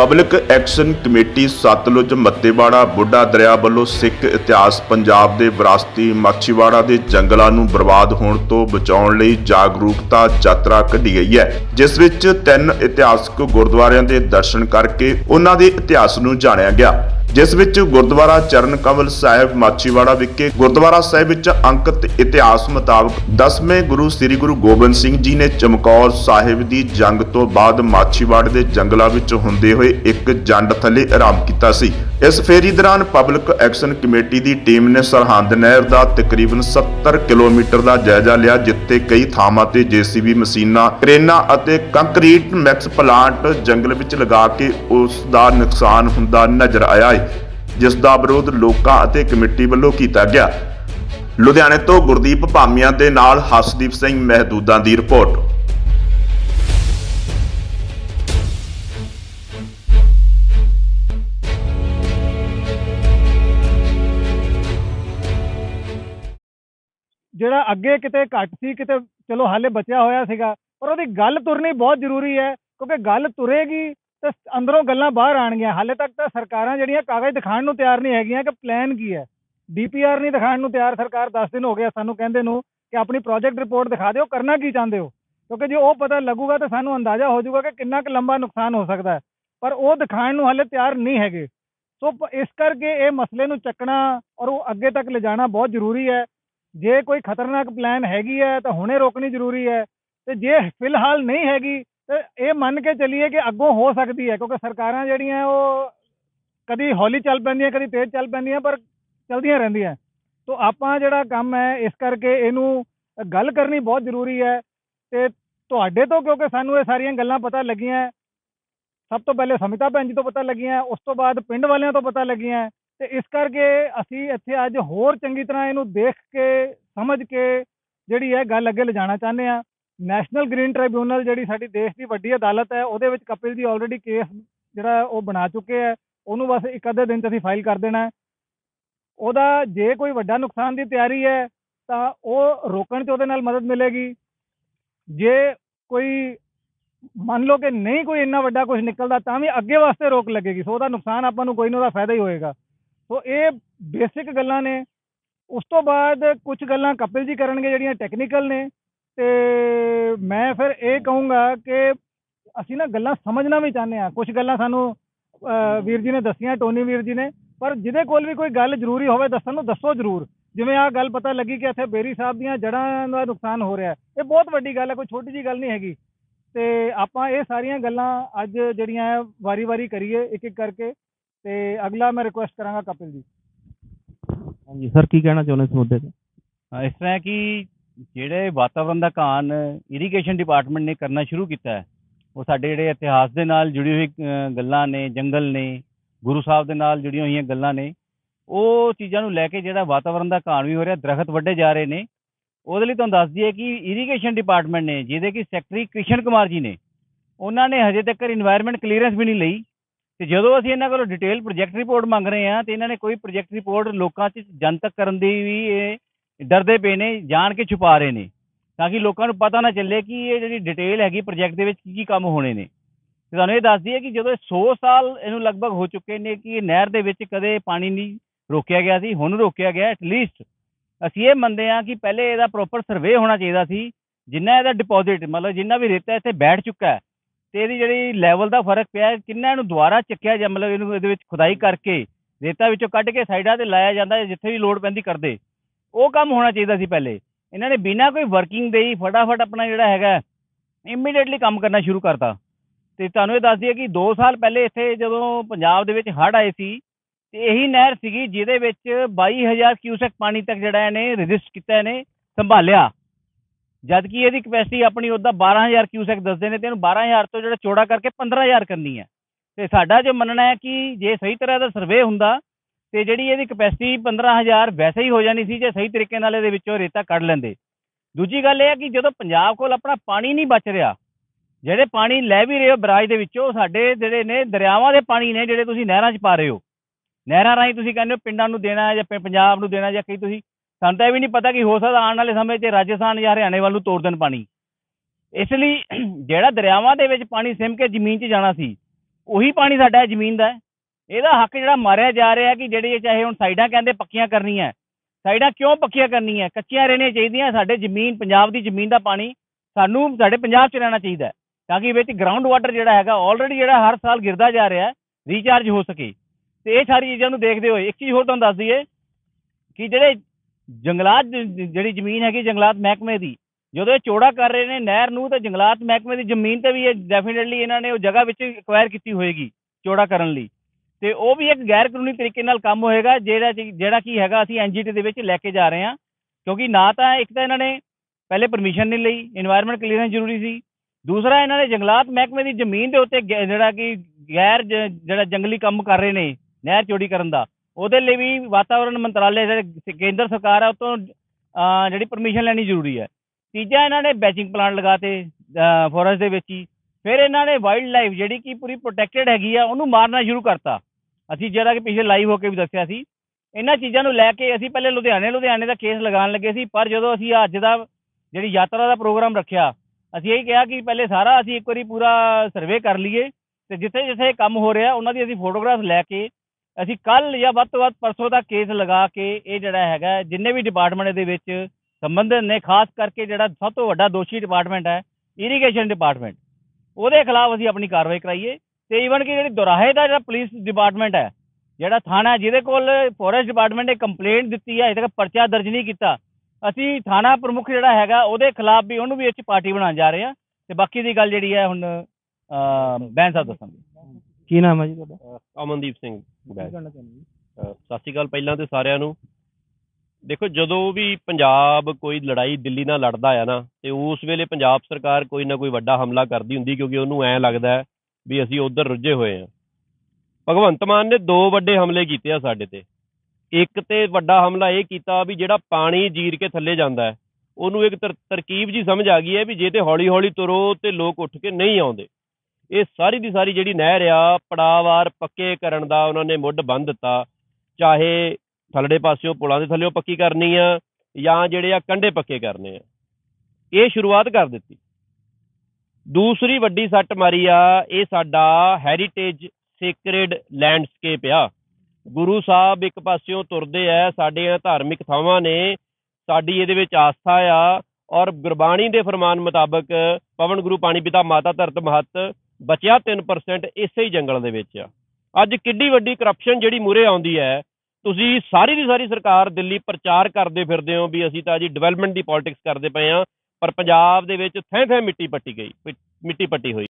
Public action committee Sutlej Mattewara Budha Dariya ਵੱਲੋਂ ਸਿੱਖ ਇਤਿਹਾਸ ਪੰਜਾਬ ਦੇ ਵਿਰਾਸਤੀ ਮਾਛੀਵਾੜਾ ਦੇ ਜੰਗਲਾਂ ਨੂੰ ਬਰਬਾਦ ਹੋਣ ਤੋਂ ਬਚਾਉਣ ਲਈ ਜਾਗਰੂਕਤਾ ਯਾਤਰਾ ਕੱਢੀ ਗਈ ਹੈ, ਜਿਸ ਵਿੱਚ ਤਿੰਨ ਇਤਿਹਾਸਕ ਗੁਰਦੁਆਰਿਆਂ ਦੇ ਦਰਸ਼ਨ ਕਰਕੇ ਉਹਨਾਂ ਦੇ ਇਤਿਹਾਸ ਨੂੰ ਜਾਣਿਆ ਗਿਆ। ਜਿਸ ਵਿੱਚ ਗੁਰਦੁਆਰਾ ਚਰਨ ਕਮਲ ਸਾਹਿਬ ਮਾਛੀਵਾੜਾ ਵਿਖੇ ਗੁਰਦੁਆਰਾ ਸਾਹਿਬ ਵਿੱਚ ਅੰਕਿਤ ਇਤਿਹਾਸ ਮੁਤਾਬਕ 10ਵੇਂ ਗੁਰੂ ਸ੍ਰੀ ਗੁਰੂ ਗੋਬਿੰਦ ਸਿੰਘ ਜੀ ਨੇ ਚਮਕੌਰ ਸਾਹਿਬ ਦੀ ਜੰਗ ਤੋਂ ਬਾਅਦ ਮਾਛੀਵਾੜੇ ਦੇ ਜੰਗਲਾਂ ਵਿੱਚ ਹੁੰਦੇ ਹੋਏ ਇੱਕ ਜੰਡ ਥੱਲੇ ਆਰਾਮ ਕੀਤਾ ਸੀ। ਇਸ ਫੇਰੀ ਦੌਰਾਨ ਪਬਲਿਕ ਐਕਸ਼ਨ ਕਮੇਟੀ ਦੀ ਟੀਮ ਨੇ ਸਰਹੰਦ ਨਹਿਰ ਦਾ ਤਕਰੀਬਨ 70 ਕਿਲੋਮੀਟਰ ਦਾ ਜਾਇਜ਼ਾ ਲਿਆ, ਜਿੱਥੇ ਕਈ ਥਾਵਾਂ ਤੇ ਜੀਸੀਬੀ ਮਸ਼ੀਨਾਂ, ਕਰੇਨਾਂ ਅਤੇ ਕੰਕਰੀਟ ਮਿਕਸ ਪਲਾਂਟ ਜੰਗਲ ਵਿੱਚ ਲਗਾ ਕੇ ਉਸ ਦਾ ਨੁਕਸਾਨ ਹੁੰਦਾ ਨਜ਼ਰ ਆਇਆ ਹੈ, ਜਿਸ ਦਾ ਵਿਰੋਧ ਲੋਕਾਂ ਅਤੇ ਕਮੇਟੀ ਵੱਲੋਂ ਕੀਤਾ ਗਿਆ। ਲੁਧਿਆਣੇ ਤੋਂ ਗੁਰਦੀਪ ਭਾਮੀਆਂ ਦੇ ਨਾਲ ਹਸਦੀਪ ਸਿੰਘ ਮਹਿਦੂਦਾਂ ਦੀ ਰਿਪੋਰਟ। ਜਿਹੜਾ ਅੱਗੇ ਕਿਤੇ ਘੱਟ ਸੀ, ਕਿਤੇ ਚਲੋ ਹਾਲੇ ਬਚਿਆ ਹੋਇਆ ਸੀਗਾ, ਪਰ ਉਹਦੀ ਗੱਲ ਤੁਰਨੀ ਬਹੁਤ ਜ਼ਰੂਰੀ ਹੈ, ਕਿਉਂਕਿ ਗੱਲ ਤੁਰੇਗੀ ਤੇ ਅੰਦਰੋਂ ਗੱਲਾਂ ਬਾਹਰ ਆਣਗੀਆਂ ਹਾਲੇ ਤੱਕ ਤਾਂ ਸਰਕਾਰਾਂ ਜਿਹੜੀਆਂ ਕਾਗਜ਼ ਦਿਖਾਉਣ ਨੂੰ ਤਿਆਰ ਨਹੀਂ ਹੈਗੀਆਂ, ਕਿ ਪਲਾਨ ਕੀ ਹੈ? ਡੀਪੀਆਰ ਨਹੀਂ ਦਿਖਾਉਣ ਨੂੰ ਤਿਆਰ, ਸਰਕਾਰ 10 ਦਿਨ ਹੋ ਗਿਆ ਸਾਨੂੰ ਕਹਿੰਦੇ ਨੂੰ ਕਿ ਆਪਣੀ ਪ੍ਰੋਜੈਕਟ ਰਿਪੋਰਟ ਦਿਖਾ ਦਿਓ, ਕਰਨਾ ਕੀ ਚਾਹੁੰਦੇ ਹੋ? ਕਿਉਂਕਿ ਜੇ ਉਹ ਪਤਾ ਲੱਗੂਗਾ ਤਾਂ ਸਾਨੂੰ ਅੰਦਾਜ਼ਾ ਹੋ ਜਾਊਗਾ ਕਿ ਕਿੰਨਾ ਕੁ ਲੰਬਾ ਨੁਕਸਾਨ ਹੋ ਸਕਦਾ ਹੈ। ਪਰ ਉਹ ਦਿਖਾਉਣ ਨੂੰ ਹਾਲੇ ਤਿਆਰ ਨਹੀਂ ਹੈਗੇ। ਸੋ ਇਸ ਕਰਕੇ ਇਹ ਮਸਲੇ ਨੂੰ ਚੱਕਣਾ ਔਰ ਉਹ ਅੱਗੇ ਤੱਕ ਲਿਜਾਣਾ ਬਹੁਤ ਜ਼ਰੂਰੀ ਹੈ। ਜੇ ਕੋਈ ਖਤਰਨਾਕ ਪਲਾਨ ਹੈਗੀ ਹੈ, ਤਾਂ ਹੁਣੇ ਰੋਕਣੀ ਜ਼ਰੂਰੀ ਹੈ। ਤੇ ਜੇ ਫਿਲਹਾਲ ਨਹੀਂ ਹੈਗੀ, ਤੇ ਇਹ ਮੰਨ ਕੇ ਚੱਲੀਏ ਕਿ ਅੱਗੋਂ ਹੋ ਸਕਦੀ ਹੈ, ਕਿਉਂਕਿ ਸਰਕਾਰਾਂ ਜਿਹੜੀਆਂ ਉਹ ਕਦੀ ਹੌਲੀ ਚੱਲ ਪੈਂਦੀਆਂ, ਕਦੀ ਤੇਜ਼ ਚੱਲ ਪੈਂਦੀਆਂ, ਪਰ ਚਲਦੀਆਂ ਰਹਿੰਦੀਆਂ। ਸੋ ਆਪਾਂ ਜਿਹੜਾ ਕੰਮ ਹੈ, ਇਸ ਕਰਕੇ ਇਹਨੂੰ ਗੱਲ ਕਰਨੀ ਬਹੁਤ ਜ਼ਰੂਰੀ ਹੈ। ਤੇ ਤੁਹਾਡੇ ਤੋਂ, ਕਿਉਂਕਿ ਸਾਨੂੰ ਇਹ ਸਾਰੀਆਂ ਗੱਲਾਂ ਪਤਾ ਲੱਗੀਆਂ, ਸਭ ਤੋਂ ਪਹਿਲੇ ਸਮਿਤਾ ਭੈਣ ਜੀ ਤੋਂ ਪਤਾ ਲੱਗੀਆਂ, ਉਸ ਤੋਂ ਬਾਅਦ ਪਿੰਡ ਵਾਲਿਆਂ ਤੋਂ ਪਤਾ ਲੱਗੀਆਂ। ਤੇ ਇਸ ਕਰਕੇ ਅਸੀਂ ਇੱਥੇ ਅੱਜ ਹੋਰ ਚੰਗੀ ਤਰ੍ਹਾਂ ਇਹਨੂੰ ਦੇਖ ਕੇ, ਸਮਝ ਕੇ ਜਿਹੜੀ ਹੈ ਗੱਲ ਅੱਗੇ ਲਿਜਾਣਾ ਚਾਹੁੰਦੇ ਆ ਨੈਸ਼ਨਲ ਗ੍ਰੀਨ ਟ੍ਰਿਬਿਊਨਲ ਜਿਹੜੀ ਸਾਡੀ ਦੇਸ਼ ਦੀ ਵੱਡੀ ਅਦਾਲਤ ਹੈ, ਉਹਦੇ ਵਿੱਚ ਕਪਿਲ ਜੀ ਆਲਰੇਡੀ ਕੇਸ ਜਿਹੜਾ ਉਹ ਬਣਾ ਚੁੱਕੇ ਹੈ। ਉਹਨੂੰ ਬਸ ਇੱਕ ਅੱਧੇ ਦਿਨ 'ਚ ਅਸੀਂ ਫਾਈਲ ਕਰ ਦੇਣਾ ਉਹਦਾ ਜੇ ਕੋਈ ਵੱਡਾ ਨੁਕਸਾਨ ਦੀ ਤਿਆਰੀ ਹੈ, ਤਾਂ ਉਹ ਰੋਕਣ 'ਚ ਉਹਦੇ ਨਾਲ ਮਦਦ ਮਿਲੇਗੀ। ਜੇ ਕੋਈ ਮੰਨ ਲਓ ਕਿ ਨਹੀਂ ਕੋਈ ਇੰਨਾ ਵੱਡਾ ਕੁਝ ਨਿਕਲਦਾ, ਤਾਂ ਵੀ ਅੱਗੇ ਵਾਸਤੇ ਰੋਕ ਲੱਗੇਗੀ। ਸੋ ਉਹਦਾ ਨੁਕਸਾਨ ਆਪਾਂ ਨੂੰ ਕੋਈ ਨਾ ਉਹਦਾ ਫਾਇਦਾ ਹੀ ਹੋਏਗਾ। ਸੋ ਇਹ ਬੇਸਿਕ ਗੱਲਾਂ ਨੇ। ਉਸ ਤੋਂ ਬਾਅਦ ਕੁਝ ਗੱਲਾਂ ਕਪਿਲ ਜੀ ਕਰਨਗੇ ਜਿਹੜੀਆਂ ਟੈਕਨੀਕਲ ਨੇ। ਤੇ ਮੈਂ ਫਿਰ ਇਹ ਕਹੂੰਗਾ ਕਿ ਅਸੀਂ ਨਾ ਗੱਲਾਂ ਸਮਝਣਾ ਵੀ ਚਾਹੁੰਦੇ ਆ ਕੁਝ ਗੱਲਾਂ ਸਾਨੂੰ ਵੀਰ ਜੀ ਨੇ ਦੱਸੀਆਂ, ਟੋਨੀ ਵੀਰ ਜੀ ਨੇ। ਪਰ ਜਿਹਦੇ ਕੋਲ ਵੀ ਕੋਈ ਗੱਲ ਜ਼ਰੂਰੀ ਹੋਵੇ ਦੱਸਣ ਨੂੰ ਦੱਸੋ ਜ਼ਰੂਰ। ਜਿਵੇਂ ਆ ਗੱਲ ਪਤਾ ਲੱਗੀ ਕਿ ਇੱਥੇ ਬੇਰੀ ਸਾਹਿਬ ਦੀਆਂ ਜੜ੍ਹਾਂ ਦਾ ਨੁਕਸਾਨ ਹੋ ਰਿਹਾ ਇਹ ਬਹੁਤ ਵੱਡੀ ਗੱਲ ਹੈ, ਕੋਈ ਛੋਟੀ ਜੀ ਗੱਲ ਨਹੀਂ ਹੈਗੀ। ਤੇ ਆਪਾਂ ਇਹ ਸਾਰੀਆਂ ਗੱਲਾਂ ਅੱਜ ਜਿਹੜੀਆਂ ਵਾਰੀ-ਵਾਰੀ ਕਰੀਏ ਇੱਕ ਇੱਕ ਕਰਕੇ। ਤੇ ਅਗਲਾ ਮੈਂ ਰਿਕੁਐਸਟ ਕਰਾਂਗਾ ਕਪਿਲ ਜੀ। ਹਾਂਜੀ ਸਰ ਕੀ ਕਹਿਣਾ ਚਾਹੁੰਦੇ ਇਸ ਮੁੱਦੇ ਤੇ? ਹਾਂ, ਇਸ ਤਰ੍ਹਾਂ ਹੈ ਕਿ ਜਿਹੜੇ ਵਾਤਾਵਰਣ ਦਾ ਘਾਣ ਇਰੀਗੇਸ਼ਨ ਡਿਪਾਰਟਮੈਂਟ ਨੇ ਕਰਨਾ ਸ਼ੁਰੂ ਕੀਤਾ ਹੈ ਉਹ ਸਾਡੇ ਜਿਹੜੇ ਇਤਿਹਾਸ ਦੇ ਨਾਲ ਜੁੜੀ ਹੋਈ ਅ, ਗੱਲਾਂ ਨੇ ਜੰਗਲ ਨੇ ਗੁਰੂ ਸਾਹਿਬ ਦੇ ਨਾਲ ਜੁੜੀਆਂ ਹੋਈਆਂ ਗੱਲਾਂ ਨੇ ਉਹ ਚੀਜ਼ਾਂ ਨੂੰ ਲੈ ਕੇ ਜਿਹੜਾ ਵਾਤਾਵਰਣ ਦਾ ਘਾਣ ਵੀ ਹੋ ਰਿਹਾ ਦਰਖਤ ਵੱਡੇ ਜਾ ਰਹੇ ਨੇ ਉਹਦੇ ਲਈ ਤੁਹਾਨੂੰ ਦੱਸ ਦਈਏ ਕਿ ਇਰੀਗੇਸ਼ਨ ਡਿਪਾਰਟਮੈਂਟ ਨੇ ਜਿਹਦੇ ਕਿ ਸੈਕਟਰੀ ਕ੍ਰਿਸ਼ਨ ਕੁਮਾਰ ਜੀ ਨੇ ਉਹਨਾਂ ਨੇ ਹਜੇ ਤੱਕ ਇਨਵਾਇਰਨਮੈਂਟ ਕਲੀਅਰੈਂਸ ਵੀ ਨਹੀਂ ਲਈ ਤੇ ਜਦੋਂ ਅਸੀਂ ਇਹਨਾਂ ਕੋਲੋਂ ਡਿਟੇਲ ਪ੍ਰੋਜੈਕਟ ਰਿਪੋਰਟ ਮੰਗ ਰਹੇ ਹਾਂ, ਤੇ ਇਹਨਾਂ ਨੇ ਕੋਈ ਪ੍ਰੋਜੈਕਟ ਰਿਪੋਰਟ ਲੋਕਾਂ 'ਚ ਜਨਤਕ ਕਰਨ ਦੀ ਵੀ ਇਹ ਡਰਦੇ ਪਏ ਨੇ, ਜਾਣ ਕੇ ਛੁਪਾ ਰਹੇ ਨੇ। ਤਾਂ ਕਿ ਲੋਕਾਂ ਨੂੰ ਪਤਾ ਨਾ ਚੱਲੇ ਕਿ ਇਹ ਜਿਹੜੀ ਡਿਟੇਲ ਹੈਗੀ ਪ੍ਰੋਜੈਕਟ ਦੇ ਵਿੱਚ ਕੀ ਕੀ ਕੰਮ ਹੋਣੇ ਨੇ। ਤੇ ਤੁਹਾਨੂੰ ਇਹ ਦੱਸ ਦਈਏ ਕਿ ਜਦੋਂ ਇਹ 100 ਸਾਲ ਇਹਨੂੰ ਲਗਭਗ ਹੋ ਚੁੱਕੇ ਨੇ ਕਿ ਇਹ ਨਹਿਰ ਦੇ ਵਿੱਚ ਕਦੇ ਪਾਣੀ ਨਹੀਂ ਰੋਕਿਆ ਗਿਆ ਸੀ, ਹੁਣ ਰੋਕਿਆ ਗਿਆ ਐਟਲੀਸਟ ਅਸੀਂ ਇਹ ਮੰਨਦੇ ਹਾਂ ਕਿ ਪਹਿਲੇ ਇਹਦਾ ਪ੍ਰੋਪਰ ਸਰਵੇ ਹੋਣਾ ਚਾਹੀਦਾ ਸੀ, ਜਿੰਨਾ ਇਹਦਾ ਡਿਪੋਜ਼ਿਟ ਮਤਲਬ ਜਿੰਨਾ ਵੀ ਰੇਤਾ ਇੱਥੇ ਬੈਠ ਚੁੱਕਾ ਹੈ ਤੇ ਇਹਦੀ ਜਿਹੜੀ ਲੈਵਲ ਦਾ ਫ਼ਰਕ ਪਿਆ ਹੈ, ਕਿੰਨਾ ਇਹਨੂੰ ਦੁਬਾਰਾ ਚੱਕਿਆ ਜਾਂ ਮਤਲਬ ਇਹਨੂੰ ਇਹਦੇ ਵਿੱਚ ਖੁਦਾਈ ਕਰਕੇ ਰੇਤਾ ਵਿੱਚੋਂ ਕੱਢ ਕੇ ਸਾਈਡਾਂ ਤੇ ਲਾਇਆ ਜਾਂਦਾ ਜਿੱਥੇ ਵੀ ਲੋੜ ਪੈਂਦੀ ਕਰਦੇ। ਉਹ ਕੰਮ ਹੋਣਾ ਚਾਹੀਦਾ ਸੀ ਪਹਿਲੇ। ਇਹਨਾਂ ਨੇ ਬਿਨਾਂ ਕੋਈ ਵਰਕਿੰਗ ਦੇ ਹੀ ਫਟਾਫਟ ਆਪਣਾ ਜਿਹੜਾ ਹੈਗਾ ਇਮੀਡੀਏਟਲੀ ਕੰਮ ਕਰਨਾ ਸ਼ੁਰੂ ਕਰਤਾ। ਤੇ ਤੁਹਾਨੂੰ ਇਹ ਦੱਸ ਦਈਏ ਕਿ 2 ਸਾਲ ਪਹਿਲੇ ਇੱਥੇ ਜਦੋਂ ਪੰਜਾਬ ਦੇ ਵਿੱਚ ਹੜ੍ਹ ਆਏ ਸੀ ਤੇ ਇਹੀ ਨਹਿਰ ਸੀਗੀ ਜਿਹਦੇ ਵਿੱਚ 22000 ਕਿਊਸੈਕ ਪਾਣੀ ਤੱਕ ਜਿਹੜਾ ਇਹਨੇ ਰਜਿਸਟ ਕੀਤਾ ਇਹਨੇ ਸੰਭਾਲਿਆ। ਜਦਕਿ ਇਹਦੀ ਕਪੈਸਿਟੀ ਆਪਣੀ ਉਹਦਾ 12000 ਕਿਊਸੈਕ ਦੱਸਦੇ ਨੇ ਤੇ ਇਹਨੂੰ 12000 ਤੋਂ ਜਿਹੜਾ ਚੌੜਾ ਕਰਕੇ 15000 ਕਰਨੀ ਹੈ। ਤੇ ਸਾਡਾ ਜੋ ਮੰਨਣਾ ਹੈ ਕਿ ਜੇ ਸਹੀ ਤਰ੍ਹਾਂ ਦਾ ਸਰਵੇ ਹੁੰਦਾ, ਤੇ ਜਿਹੜੀ ਇਹਦੀ ਕਪੈਸਿਟੀ 15000 ਵੈਸੇ ਹੀ ਹੋ ਜਾਣੀ ਸੀ, ਜੇ ਸਹੀ ਤਰੀਕੇ ਨਾਲ ਇਹਦੇ ਵਿੱਚੋਂ ਰੇਤਾ ਕੱਢ ਲੈਂਦੇ। ਦੂਜੀ ਗੱਲ ਇਹ ਹੈ ਕਿ ਜਦੋਂ ਪੰਜਾਬ ਕੋਲ ਆਪਣਾ ਪਾਣੀ ਨਹੀਂ ਬਚ ਰਿਹਾ, ਜਿਹੜੇ ਪਾਣੀ ਲੈ ਵੀ ਰਹੇ ਹੋ ਬਰਾਜ ਦੇ ਵਿੱਚੋਂ, ਸਾਡੇ ਜਿਹੜੇ ਨੇ ਦਰਿਆਵਾਂ ਦੇ ਪਾਣੀ ਨੇ ਜਿਹੜੇ ਤੁਸੀਂ ਨਹਿਰਾਂ 'ਚ ਪਾ ਰਹੇ ਹੋ। ਨਹਿਰਾਂ ਰਾਹੀਂ ਤੁਸੀਂ ਕਹਿੰਦੇ ਹੋ ਪਿੰਡਾਂ ਨੂੰ ਦੇਣਾ ਹੈ ਜਾਂ ਪੰਜਾਬ ਨੂੰ ਦੇਣਾ ਜਾਂ ਕਈ ਤੁਸੀਂ ਸਾਨੂੰ ਤਾਂ ਇਹ ਵੀ ਨਹੀਂ ਪਤਾ ਕਿ ਹੋ ਸਕਦਾ ਆਉਣ ਵਾਲੇ ਸਮੇਂ 'ਚ ਰਾਜਸਥਾਨ ਜਾਂ ਹਰਿਆਣੇ ਵੱਲ ਨੂੰ ਤੋੜ ਦੇਣ ਪਾਣੀ। ਇਸ ਲਈ ਜਿਹੜਾ ਦਰਿਆਵਾਂ ਦੇ ਵਿੱਚ ਪਾਣੀ ਸਿਮ ਕੇ ਜ਼ਮੀਨ 'ਚ ਜਾਣਾ ਸੀ, ਉਹੀ ਪਾਣੀ ਸਾਡਾ ਜ਼ਮੀਨ ਦਾ ਇਹਦਾ ਹੱਕ ਜਿਹੜਾ ਮਾਰਿਆ ਜਾ ਰਿਹਾ ਕਿ ਜਿਹੜੇ ਚਾਹੇ ਹੁਣ ਸਾਈਡਾਂ ਕਹਿੰਦੇ ਪੱਕੀਆਂ ਕਰਨੀਆਂ ਸਾਈਡਾਂ ਕਿਉਂ ਪੱਕੀਆਂ ਕਰਨੀਆਂ ਕੱਚੀਆਂ ਰਹਿਣੀਆਂ ਚਾਹੀਦੀਆਂ ਸਾਡੇ ਜ਼ਮੀਨ, ਪੰਜਾਬ ਦੀ ਜ਼ਮੀਨ ਦਾ ਪਾਣੀ ਸਾਨੂੰ ਸਾਡੇ ਪੰਜਾਬ 'ਚ ਰਹਿਣਾ ਚਾਹੀਦਾ ਤਾਂ ਕਿ ਵਿੱਚ ਗਰਾਊਂਡ ਵਾਟਰ ਜਿਹੜਾ ਹੈਗਾ ਆਲਰੇਡੀ ਜਿਹੜਾ ਹਰ ਸਾਲ ਗਿਰਦਾ ਜਾ ਰਿਹਾ ਰੀਚਾਰਜ ਹੋ ਸਕੇ। ਤੇ ਇਹ ਸਾਰੀ ਚੀਜ਼ਾਂ ਨੂੰ ਦੇਖਦੇ ਹੋਏ ਇੱਕ ਚੀਜ਼ ਹੋਰ ਤੁਹਾਨੂੰ ਦੱਸ ਦਈਏ ਕਿ ਜਿਹੜੇ ਜੰਗਲਾਤ ਜਿਹੜੀ ਜ਼ਮੀਨ ਹੈਗੀ ਜੰਗਲਾਤ ਮਹਿਕਮੇ ਦੀ ਜਦੋਂ ਇਹ ਚੋੜਾ ਕਰ ਰਹੇ ਨੇ ਨਹਿਰ ਨੂੰ, ਤਾਂ ਜੰਗਲਾਤ ਮਹਿਕਮੇ ਦੀ ਜ਼ਮੀਨ ਤੇ ਵੀ ਇਹ ਡੈਫੀਨਿਟਲੀ ਇਹਨਾਂ ਨੇ ਉਹ ਜਗ੍ਹਾ ਵਿੱਚ ਐਕਵਾਇਰ ਕੀਤੀ ਹੋਏਗੀ ਚੋੜਾ ਕਰਨ ਲਈ। ਤੇ ਉਹ ਵੀ ਇੱਕ ਗੈਰ ਕਾਨੂੰਨੀ ਤਰੀਕੇ ਨਾਲ ਕੰਮ ਹੋਏਗਾ, ਜਿਹੜਾ ਜਿਹੜਾ ਕੀ ਹੈਗਾ ਅਸੀਂ ਐਨਜੀਟੀ ਦੇ ਵਿੱਚ ਲੈ ਕੇ ਜਾ ਰਹੇ ਹਾਂ। ਕਿਉਂਕਿ ਨਾ ਤਾਂ ਇੱਕ ਤਾਂ ਇਹਨਾਂ ਨੇ ਪਹਿਲੇ ਪਰਮਿਸ਼ਨ ਨਹੀਂ ਲਈ এনवायरमेंट ਕਲੀਅਰੈਂਸ ਜ਼ਰੂਰੀ ਸੀ। ਦੂਸਰਾ ਇਹਨਾਂ ਨੇ ਜੰਗਲਾਤ ਮਹਿਕਮੇ ਦੀ ਜ਼ਮੀਨ ਦੇ ਉੱਤੇ ਜਿਹੜਾ ਕਿ ਗੈਰ ਜਿਹੜਾ ਜੰਗਲੀ ਕੰਮ ਕਰ ਰਹੇ ਨੇ ਨਹਿਰ ਚੋਰੀ ਕਰਨ ਦਾ ਉਹਦੇ ਲਈ ਵੀ ਵਾਤਾਵਰਣ ਮੰਤਰਾਲੇ ਜਿਹੜੇ ਕੇਂਦਰ ਸਰਕਾਰ ਹੈ ਉਹ ਤੋਂ ਜਿਹੜੀ ਪਰਮਿਸ਼ਨ ਲੈਣੀ ਜ਼ਰੂਰੀ ਹੈ। ਤੀਜਾ ਇਹਨਾਂ ਨੇ ਬੈਚਿੰਗ ਪਲਾਂਟ ਲਗਾਤੇ ਫੋਰੈਸਟ ਦੇ ਵਿੱਚ ਹੀ। ਫਿਰ ਇਹਨਾਂ ਨੇ ਵਾਈਲਡ ਲਾਈਫ ਜਿਹੜੀ ਕਿ ਪੂਰੀ ਪ੍ਰੋਟੈਕਟਡ ਹੈਗੀ ਆ, ਉਹਨੂੰ ਮਾਰਨਾ ਸ਼ੁਰੂ ਕਰਤਾ। ਅਸੀਂ ਜਿਹੜਾ ਕਿ ਪਿਛਲੇ ਲਾਈਵ ਹੋ ਕੇ ਵੀ ਦੱਸਿਆ ਸੀ। ਇਹਨਾਂ ਚੀਜ਼ਾਂ ਨੂੰ ਲੈ ਕੇ ਅਸੀਂ ਪਹਿਲੇ ਲੁਧਿਆਣੇ ਲੁਧਿਆਣੇ ਦਾ ਕੇਸ ਲਗਾਉਣ ਲੱਗੇ ਸੀ। ਪਰ ਜਦੋਂ ਅਸੀਂ ਅੱਜ ਦਾ ਜਿਹੜੀ ਯਾਤਰਾ ਦਾ ਪ੍ਰੋਗਰਾਮ ਰੱਖਿਆ, ਅਸੀਂ ਇਹ ਕਿਹਾ ਕਿ ਪਹਿਲੇ ਸਾਰਾ ਅਸੀਂ ਇੱਕ ਵਾਰੀ ਪੂਰਾ ਸਰਵੇ ਕਰ ਲਈਏ। ਤੇ ਜਿੱਥੇ ਜਿੱਥੇ ਕੰਮ ਹੋ ਰਿਹਾ, ਉਹਨਾਂ ਦੀ ਅਸੀਂ ਫੋਟੋਗ੍ਰਾਫ ਲੈ ਕੇ ਅਸੀਂ ਕੱਲ ਜਾਂ ਵੱਧ ਤੋਂ ਵੱਧ ਪਰਸੋਂ ਦਾ ਕੇਸ ਲਗਾ ਕੇ ਇਹ ਜਿਹੜਾ ਹੈਗਾ, ਜਿੰਨੇ ਵੀ ਡਿਪਾਰਟਮੈਂਟ ਦੇ ਵਿੱਚ ਸੰਬੰਧਿਤ ਨੇ, ਖਾਸ ਕਰਕੇ ਜਿਹੜਾ ਸਭ ਤੋਂ ਵੱਡਾ ਦੋਸ਼ੀ ਡਿਪਾਰਟਮੈਂਟ ਹੈ ਇਰੀਗੇਸ਼ਨ ਡਿਪਾਰਟਮੈਂਟ ਉਹਦੇ ਖਿਲਾਫ ਅਸੀਂ ਆਪਣੀ ਕਾਰਵਾਈ ਕਰਾਈਏ ਤੇ ਈਵਨ ਕਿ ਜਿਹੜੀ ਦੁਰਾਹੇ ਦਾ ਜਿਹੜਾ ਪੁਲਿਸ ਡਿਪਾਰਟਮੈਂਟ ਹੈ, ਜਿਹੜਾ ਥਾਣਾ ਜਿਹਦੇ ਕੋਲ ਫੋਰੈਸਟ ਡਿਪਾਰਟਮੈਂਟ ਨੇ ਕੰਪਲੇਂਟ ਦਿੱਤੀ ਹੈ, ਅਜੇ ਤੱਕ ਪਰਚਾ ਦਰਜ ਨਹੀਂ ਕੀਤਾ, ਅਸੀਂ ਥਾਣਾ ਪ੍ਰਮੁੱਖ ਜਿਹੜਾ ਹੈਗਾ, ਉਹਦੇ ਖਿਲਾਫ ਵੀ ਉਹਨੂੰ ਵੀ ਇਹ 'ਚ ਪਾਰਟੀ ਬਣਾਉਣ ਜਾ ਰਹੇ ਹਾਂ ਤੇ ਬਾਕੀ ਦੀ ਗੱਲ ਜਿਹੜੀ ਹੈ ਹੁਣ ਬੈਂਸ ਸਾਹਿਬ ਦੱਸਣਗੇ ਕੀ ਨਾਮ ਹੈ ਜੀ ਤੁਹਾਡਾ? ਅਮਨਦੀਪ ਸਿੰਘ ਕੀ ਬੈਗ ਕਹਿਣਾ ਚਾਹੁੰਦੇ ਜੀ? ਅਹ ਸਤਿ ਸ਼੍ਰੀ ਅਕਾਲ ਪਹਿਲਾਂ ਤੇ ਸਾਰਿਆਂ ਨੂੰ। ਦੇਖੋ ਜਦੋਂ ਵੀ ਪੰਜਾਬ ਕੋਈ ਲੜਾਈ ਦਿੱਲੀ ਨਾਲ ਲੜਦਾ ਆ ਨਾ ਤੇ ਉਸ ਵੇਲੇ ਪੰਜਾਬ ਸਰਕਾਰ ਕੋਈ ਨਾ ਕੋਈ ਵੱਡਾ ਹਮਲਾ ਕਰਦੀ ਹੁੰਦੀ ਕਿਉਂਕਿ ਉਹਨੂੰ ਐਂ ਲੱਗਦਾ ਹੈ ਵੀ ਅਸੀਂ ਉਧਰ ਰੁੱਝੇ ਹੋਏ ਆ ਭਗਵੰਤ ਮਾਨ ਨੇ ਦੋ ਵੱਡੇ ਹਮਲੇ ਕੀਤੇ ਆ ਸਾਡੇ ਤੇ। ਇੱਕ ਤੇ ਵੱਡਾ ਹਮਲਾ ਇਹ ਕੀਤਾ ਵੀ ਜਿਹੜਾ ਪਾਣੀ ਜੀਰ ਕੇ ਥੱਲੇ ਜਾਂਦਾ ਹੈ ਉਹਨੂੰ ਇੱਕ ਤਰ- ਤਰਕੀਬ ਜੀ ਸਮਝ ਆ ਗਈ ਹੈ ਵੀ ਜੇ ਤੇ ਹੌਲੀ ਹੌਲੀ ਤੁਰੋ ਤੇ ਲੋਕ ਉੱਠ ਕੇ ਨਹੀਂ ਆਉਂਦੇ। ਇਹ ਸਾਰੀ ਦੀ ਸਾਰੀ ਜਿਹੜੀ ਨਹਿਰ ਆ ਪੜਾਵਾਰ ਪੱਕੇ ਕਰਨ ਦਾ ਉਹਨਾਂ ਨੇ ਮੁੱਢ ਬੰਨ ਦਿੱਤਾ। ਚਾਹੇ ਥੱਲੜੇ ਪਾਸਿਓਂ ਪੁਲਾਂ ਦੇ ਥੱਲੇੋਂ ਪੱਕੀ ਕਰਨੀ ਆ ਜਾਂ ਜਿਹੜੇ ਆ ਕੰਢੇ ਪੱਕੇ ਕਰਨੇ ਆ। ਇਹ ਸ਼ੁਰੂਆਤ ਕਰ ਦਿੱਤੀ। ਦੂਸਰੀ ਵੱਡੀ ਸੱਟ ਮਾਰੀ ਆ, ਇਹ ਸਾਡਾ ਹੈਰੀਟੇਜ ਸੇਕ੍ਰੇਡ ਲੈਂਡਸਕੇਪ ਆ। ਗੁਰੂ ਸਾਹਿਬ ਇੱਕ ਪਾਸਿਓਂ ਤੁਰਦੇ ਆ, ਸਾਡੀਆਂ ਧਾਰਮਿਕ ਥਾਵਾਂ ਨੇ, ਸਾਡੀ ਇਹਦੇ ਵਿੱਚ ਆਸਥਾ ਆ ਔਰ ਗੁਰਬਾਣੀ ਦੇ ਫਰਮਾਨ ਮੁਤਾਬਕ ਪਵਨ ਗੁਰੂ ਪਾਣੀ ਪਿਤਾ ਮਾਤਾ ਧਰਤ ਮਹੱਤ ਬਚਿਆ 3% ਇਸੇ ਹੀ ਜੰਗਲ ਦੇ ਵਿੱਚ ਆ। ਅੱਜ ਕਿੱਡੀ ਵੱਡੀ ਕਰਪਸ਼ਨ ਜਿਹੜੀ ਮੂਰੇ ਆਉਂਦੀ ਹੈ, ਤੁਸੀਂ ਸਾਰੀ ਦੀ ਸਾਰੀ ਸਰਕਾਰ ਦਿੱਲੀ ਪ੍ਰਚਾਰ ਕਰਦੇ ਫਿਰਦੇ ਹੋ ਵੀ ਅਸੀਂ ਤਾਂ ਜੀ ਡਿਵੈਲਪਮੈਂਟ ਦੀ ਪੋਲਿਟਿਕਸ ਕਰਦੇ ਪਏ ਆ ਪਰ ਪੰਜਾਬ ਦੇ ਵਿੱਚ ਥੈਂ ਥੈਂ ਮਿੱਟੀ ਪੱਟੀ ਗਈ, ਮਿੱਟੀ ਪੱਟੀ ਹੋਈ।